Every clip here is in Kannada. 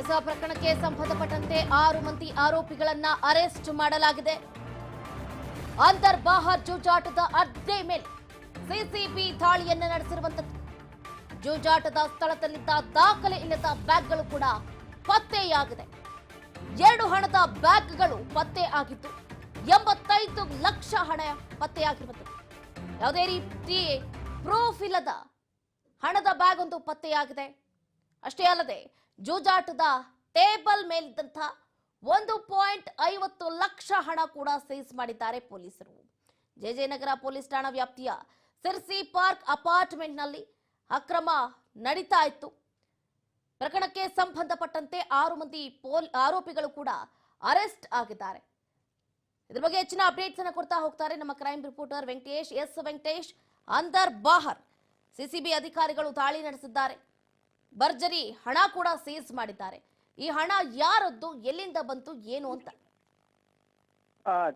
ಎಸ ಪ್ರಕರಣಕ್ಕೆ ಸಂಬಂಧಪಟ್ಟಂತೆ ಆರು ಮಂದಿ ಆರೋಪಿಗಳನ್ನ ಅರೆಸ್ಟ್ ಮಾಡಲಾಗಿದೆ. ಅಂತರ್ ಬಾಹರ್ ಜೂಜಾಟದ ಅಡ್ಡೆ ಮೇಲೆ ಸಿಸಿಬಿ ದಾಳಿಯನ್ನು ನಡೆಸಿರುವಂತದ್ದು. ಜೂಜಾಟದ ಸ್ಥಳದಲ್ಲಿದ್ದ ದಾಖಲೆ ಇಲ್ಲದ ಬ್ಯಾಗ್ಗಳು ಕೂಡ ಪತ್ತೆಯಾಗಿದೆ. ಎರಡು ಹಣದ ಬ್ಯಾಗ್ಗಳು ಪತ್ತೆ ಆಗಿದ್ದು, ಎಂಬತ್ತೈದು ಲಕ್ಷ ಹಣ ಪತ್ತೆಯಾಗಿರುವಂತದ್ದು. ಯಾವುದೇ ರೀತಿ ಪ್ರೂಫ್ ಇಲ್ಲದ ಹಣದ ಬ್ಯಾಗ್ ಒಂದು ಪತ್ತೆಯಾಗಿದೆ. ಅಷ್ಟೇ ಅಲ್ಲದೆ ಜೂಜಾಟದ ಟೇಬಲ್ ಮೇಲಿದ್ದಂಥ ಒಂದು ಪಾಯಿಂಟ್ ಐವತ್ತು ಲಕ್ಷ ಹಣ ಕೂಡ ಸೀಸ್ ಮಾಡಿದ್ದಾರೆ ಪೊಲೀಸರು. ಜೆಜೆನಗರ ಪೊಲೀಸ್ ಠಾಣಾ ವ್ಯಾಪ್ತಿಯ ಸಿರ್ಸಿ ಪಾರ್ಕ್ ಅಪಾರ್ಟ್ಮೆಂಟ್ನಲ್ಲಿ ಅಕ್ರಮ ನಡೀತಾ ಇತ್ತು. ಪ್ರಕರಣಕ್ಕೆ ಸಂಬಂಧಪಟ್ಟಂತೆ ಆರು ಮಂದಿ ಆರೋಪಿಗಳು ಕೂಡ ಅರೆಸ್ಟ್ ಆಗಿದ್ದಾರೆ. ಇದ್ರ ಬಗ್ಗೆ ಹೆಚ್ಚಿನ ಅಪ್ಡೇಟ್ಸ್ ಅನ್ನು ಕೊಡ್ತಾ ಹೋಗ್ತಾರೆ ನಮ್ಮ crime reporter Venkatesh, S Venkatesh, Andar Bahar. CCB ಅಧಿಕಾರಿಗಳು ದಾಳಿ ನಡೆಸಿದ್ದಾರೆ. ಭರ್ಜರಿ ಹಣ ಕೂಡ ಸೀಸ್ ಮಾಡಿದ್ದಾರೆ. ಈ ಹಣ ಯಾರದ್ದು, ಎಲ್ಲಿಂದ ಬಂತು, ಏನು ಅಂತ?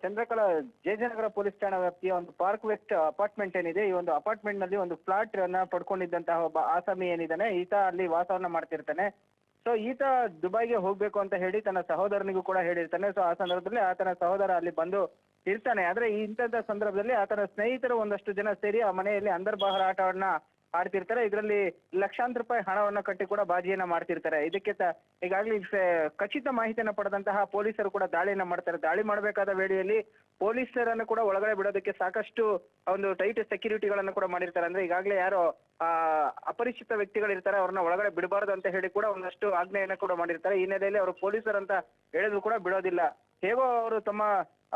ಚಂದ್ರಕಲಾ, ಜಯಜನಗರ ಪೊಲೀಸ್ ಠಾಣಾ ವ್ಯಾಪ್ತಿಯ ಒಂದು ಪಾರ್ಕ್ ವೆಸ್ಟ್ ಅಪಾರ್ಟ್ಮೆಂಟ್ ಏನಿದೆ, ಈ ಒಂದು ಅಪಾರ್ಟ್ಮೆಂಟ್ನಲ್ಲಿ ಒಂದು ಫ್ಲಾಟ್ ಅನ್ನ ಪಡ್ಕೊಂಡಿದ್ದಂತಹ ಒಬ್ಬ ಆಸಾಮಿ ಏನಿದ್ದಾನೆ, ಈತ ಅಲ್ಲಿ ವಾಸವನ್ನ ಮಾಡ್ತಿರ್ತಾನೆ. ಸೊ ಈತ ದುಬೈಗೆ ಹೋಗ್ಬೇಕು ಅಂತ ಹೇಳಿ ತನ್ನ ಸಹೋದರನಿಗೂ ಕೂಡ ಹೇಳಿರ್ತಾನೆ. ಸೊ ಆ ಸಂದರ್ಭದಲ್ಲಿ ಆತನ ಸಹೋದರ ಅಲ್ಲಿ ಬಂದು ಇರ್ತಾನೆ. ಆದ್ರೆ ಇಂಥ ಸಂದರ್ಭದಲ್ಲಿ ಆತನ ಸ್ನೇಹಿತರು ಒಂದಷ್ಟು ಜನ ಸೇರಿ ಆ ಮನೆಯಲ್ಲಿ ಅಂತರ್ಬಾಹರ ಆಟವನ್ನ ಆಡ್ತಿರ್ತಾರೆ ಇದರಲ್ಲಿ ಲಕ್ಷಾಂತರ ರೂಪಾಯಿ ಹಣವನ್ನ ಕಟ್ಟಿ ಕೂಡ ಬಾಜಿಯನ್ನ ಮಾಡ್ತಿರ್ತಾರೆ. ಇದಕ್ಕೆ ಈಗಾಗಲೇ ಖಚಿತ ಮಾಹಿತಿಯನ್ನು ಪಡೆದಂತಹ ಪೊಲೀಸರು ಕೂಡ ದಾಳಿಯನ್ನ ಮಾಡ್ತಾರೆ. ದಾಳಿ ಮಾಡಬೇಕಾದ ವೇಳೆಯಲ್ಲಿ ಪೊಲೀಸರನ್ನು ಕೂಡ ಒಳಗಡೆ ಬಿಡೋದಕ್ಕೆ ಸಾಕಷ್ಟು ಒಂದು ಟೈಟ್ ಸೆಕ್ಯೂರಿಟಿಗಳನ್ನು ಕೂಡ ಮಾಡಿರ್ತಾರೆ. ಅಂದ್ರೆ ಈಗಾಗಲೇ ಯಾರು, ಆ, ಅಪರಿಚಿತ ವ್ಯಕ್ತಿಗಳಿರ್ತಾರೆ. ಅವ್ರನ್ನ ಒಳಗಡೆ ಬಿಡಬಾರದು ಅಂತ ಹೇಳಿ ಕೂಡ ಒಂದಷ್ಟು ಆಜ್ಞೆಯನ್ನ ಕೂಡ ಮಾಡಿರ್ತಾರೆ. ಈ ಹಿನ್ನೆಲೆಯಲ್ಲಿ ಅವರು ಪೊಲೀಸರಂತ ಹೇಳಿದ್ರು ಕೂಡ ಬಿಡೋದಿಲ್ಲ. ಹೇಗೋ ಅವರು ತಮ್ಮ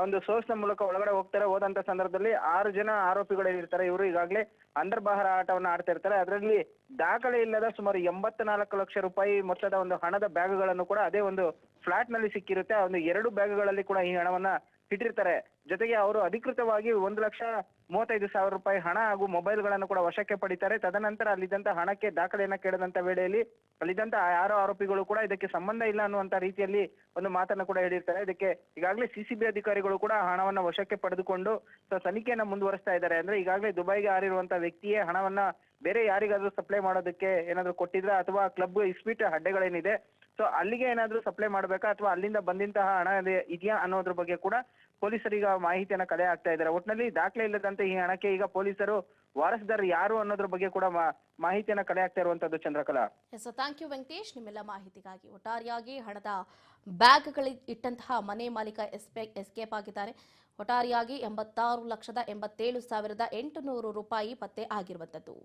ಒಂದು ಸೋರ್ಸ್ನ ಮೂಲಕ ಒಳಗಡೆ ಹೋಗ್ತಾರೆ, ಹೋದಂತ ಸಂದರ್ಭದಲ್ಲಿ ಆರು ಜನ ಆರೋಪಿಗಳು ಇರ್ತಾರೆ. ಇವರು ಈಗಾಗಲೇ ಅಂತರ್ಬಾಹರ ಆಟವನ್ನ ಆಡ್ತಾ ಇರ್ತಾರೆ. ಅದರಲ್ಲಿ ದಾಖಲೆ ಇಲ್ಲದ ಸುಮಾರು ಎಂಬತ್ನಾಲ್ಕು ಲಕ್ಷ ರೂಪಾಯಿ ಮೊತ್ತದ ಒಂದು ಹಣದ ಬ್ಯಾಗ್ಗಳನ್ನು ಕೂಡ ಅದೇ ಒಂದು ಫ್ಲಾಟ್ನಲ್ಲಿ ಸಿಕ್ಕಿರುತ್ತೆ. ಒಂದು ಎರಡು ಬ್ಯಾಗ್ಗಳಲ್ಲಿ ಕೂಡ ಈ ಹಣವನ್ನ ಇಟ್ಟಿರ್ತಾರೆ. ಜೊತೆಗೆ ಅವರು ಅಧಿಕೃತವಾಗಿ ಒಂದು ಲಕ್ಷ ಮೂವತ್ತೈದು ಸಾವಿರ ರೂಪಾಯಿ ಹಣ ಹಾಗೂ ಮೊಬೈಲ್ಗಳನ್ನು ಕೂಡ ವಶಕ್ಕೆ ಪಡಿತಾರೆ. ತದನಂತರ ಅಲ್ಲಿದ್ದಂತ ಹಣಕ್ಕೆ ದಾಖಲೆಯನ್ನ ಕೇಳದಂತ ವೇಳೆಯಲ್ಲಿ ಅಲ್ಲಿದ್ದಂತ ಯಾರೋ ಆರೋಪಿಗಳು ಕೂಡ ಇದಕ್ಕೆ ಸಂಬಂಧ ಇಲ್ಲ ಅನ್ನುವಂತ ರೀತಿಯಲ್ಲಿ ಒಂದು ಮಾತನ್ನ ಕೂಡ ಹೇಳಿರ್ತಾರೆ. ಇದಕ್ಕೆ ಈಗಾಗಲೇ ಸಿಸಿಬಿ ಅಧಿಕಾರಿಗಳು ಕೂಡ ಹಣವನ್ನ ವಶಕ್ಕೆ ಪಡೆದುಕೊಂಡು ತನಿಖೆಯನ್ನ ಮುಂದುವರಿಸ್ತಾ ಇದ್ದಾರೆ. ಅಂದ್ರೆ ಈಗಾಗಲೇ ದುಬೈಗೆ ಹಾರಿರುವಂತ ವ್ಯಕ್ತಿಯೇ ಹಣವನ್ನ ಬೇರೆ ಯಾರಿಗಾದ್ರೂ ಸಪ್ಲೈ ಮಾಡೋದಕ್ಕೆ ಏನಾದ್ರೂ ಕೊಟ್ಟಿದ್ರ ಅಥವಾ ಕ್ಲಬ್ ಇಸ್ಪೀಟ್ ಅಡ್ಡೆಗಳೇನಿದೆ ಸೊ ಅಲ್ಲಿಗೆ ಏನಾದರೂ ಸಪ್ಲೈ ಮಾಡಬೇಕಾ? ಅಥವಾ ಅಲ್ಲಿಂದ ಬಂದಂತಹ ಹಣ ಇದೆ- ಇದೆಯಾ ಅನ್ನೋದ್ರ ಬಗ್ಗೆ ಕೂಡ ಪೊಲೀಸರೀಗ ಮಾಹಿತಿಯನ್ನ ಕಲೆ ಹಾಕ್ತಾ ಇದ್ದಾರೆ. ಒಟ್ಟಿನಲ್ಲಿ ದಾಖಲೆ ಇಲ್ಲದಂತೆ ಈ ಹಣಕ್ಕೆ ಈಗ ಪೊಲೀಸರು ವಾರಸುದಾರರು ಯಾರು ಅನ್ನೋದ್ರ ಬಗ್ಗೆ ಕೂಡ ಮಾಹಿತಿಯನ್ನ ಕಲೆ ಆಗ್ತಾ ಇರುವಂತದ್ದು Chandrakala. Yes thank you Venkatesh ನಿಮ್ಮೆಲ್ಲ ಮಾಹಿತಿಗಾಗಿ ಒಟ್ಟಾರೆಯಾಗಿ ಹಣದ ಬ್ಯಾಗ್ಗಳು ಇಟ್ಟಂತಹ ಮನೆ ಮಾಲೀಕ ಎಸ್ಕೇಪ್ ಆಗಿದ್ದಾರೆ. ಒಟ್ಟಾರೆಯಾಗಿ ಎಂಬತ್ತಾರು ಲಕ್ಷದ ಎಂಬತ್ತೇಳು ಸಾವಿರದ ಎಂಟುನೂರು ರೂಪಾಯಿ ಪತ್ತೆ ಆಗಿರುವಂಥದ್ದು